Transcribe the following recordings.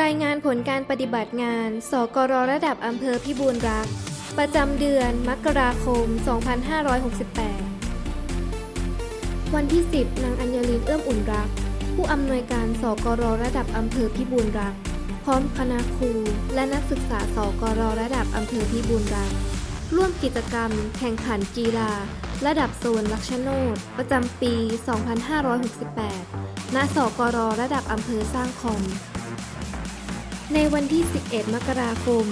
รายงานผลการปฏิบัติงาน สกรระดับอำเภอพิบูลรัก ประจำเดือน มกราคม 2568 วันที่ 10 นางอัญญลินเอื้อมอุ่นรัก ผู้อำนวยการสกรระดับอำเภอพิบูลรัก พร้อมคณะครูและนักศึกษาสกรระดับอำเภอพิบูลรัก ร่วมกิจกรรม แข่งขันกีฬา ระดับโซนลักชโนดประจำปี 2568 ณ สกรระดับอำเภอสร้างคอม ในวันที่ 11 มกราคม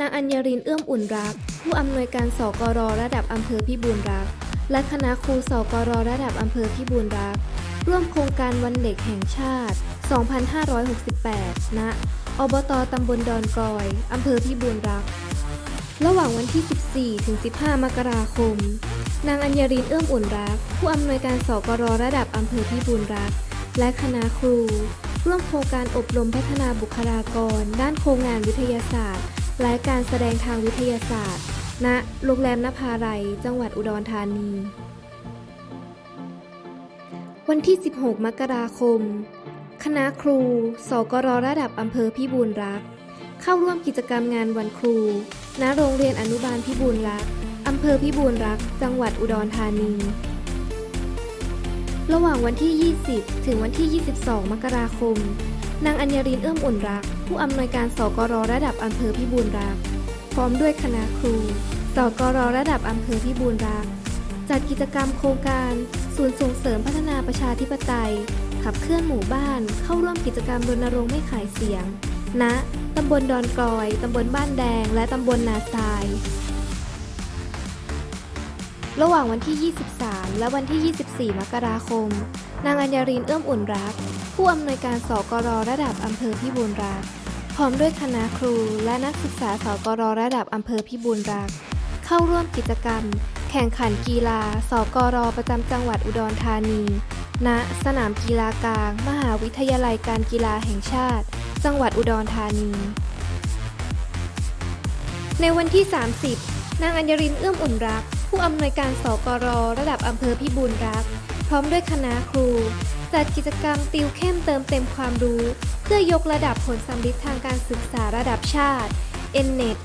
นางอัญญรินเอื้อมอุ่นรัก ผู้อำนวยการสกรระดับอำเภอพิบูลรัก และคณะครูสกรระดับอำเภอพิบูลรัก ร่วมโครงการวันเด็กแห่งชาติ 2568 ณ อบตตำบลดอนกลอย อำเภอพิบูลรัก ระหว่างวันที่ 14 ถึง 15 มกราคม นางอัญญรินเอื้อมอุ่นรัก ผู้อำนวยการสกรระดับอำเภอพิบูลรัก และคณะครู ร่วมโครงการอบรมพัฒนาบุคลากร ด้านโครงงานวิทยาศาสตร์และการแสดงทางวิทยาศาสตร์ ณ โรงแรมนภาลัย จังหวัดอุดรธานี วันที่ 16 มกราคม คณะครู สกรระดับอำเภอพิบูลรักษ์เข้าร่วมกิจกรรมงานวันครู ณ โรงเรียนอนุบาลพิบูลรักษ์อำเภอพิบูลรักษ์จังหวัดอุดรธานี ระหว่างวันที่ 20 ถึงวันที่ 22 มกราคม นางอัญญรินเอื้อมอุ่นรัก ผู้อำนวยการสกรระดับอำเภอพิบูลรัก พร้อมด้วยคณะครูสกรระดับอำเภอพิบูลรัก จัดกิจกรรมโครงการ ศูนย์ส่งเสริมพัฒนาประชาธิปไตย ขับเคลื่อนหมู่บ้าน เข้าร่วมกิจกรรมรณรงค์ไม่ขายเสียงณตำบลดอนกลอย ตำบลบ้านแดง และตำบลนาทราย ระหว่างวันที่ 23 และวันที่ 24 มกราคม นางอัญญารินเอื้อมอุ่นรัก ผู้อำนวยการสกรระดับอำเภอพิบูลรัก พร้อมด้วยคณะครูและนักศึกษาสกรระดับอำเภอพิบูลรัก เข้าร่วมกิจกรรม แข่งขันกีฬาสกรประจำจังหวัดอุดรธานี ณ สนามกีฬากลาง มหาวิทยาลัยการกีฬาแห่งชาติ จังหวัดอุดรธานี ในวันที่ 30 นางอัญญรินเอื้อมอุ่นรัก ผู้อำนวยการสกรระดับอำเภอพิบูลรักษ์พร้อมด้วยคณะครู จัดกิจกรรมติวเข้มเติมเต็มความรู้ เพื่อยกระดับผลสำลิดทางการศึกษาระดับชาติ n n e t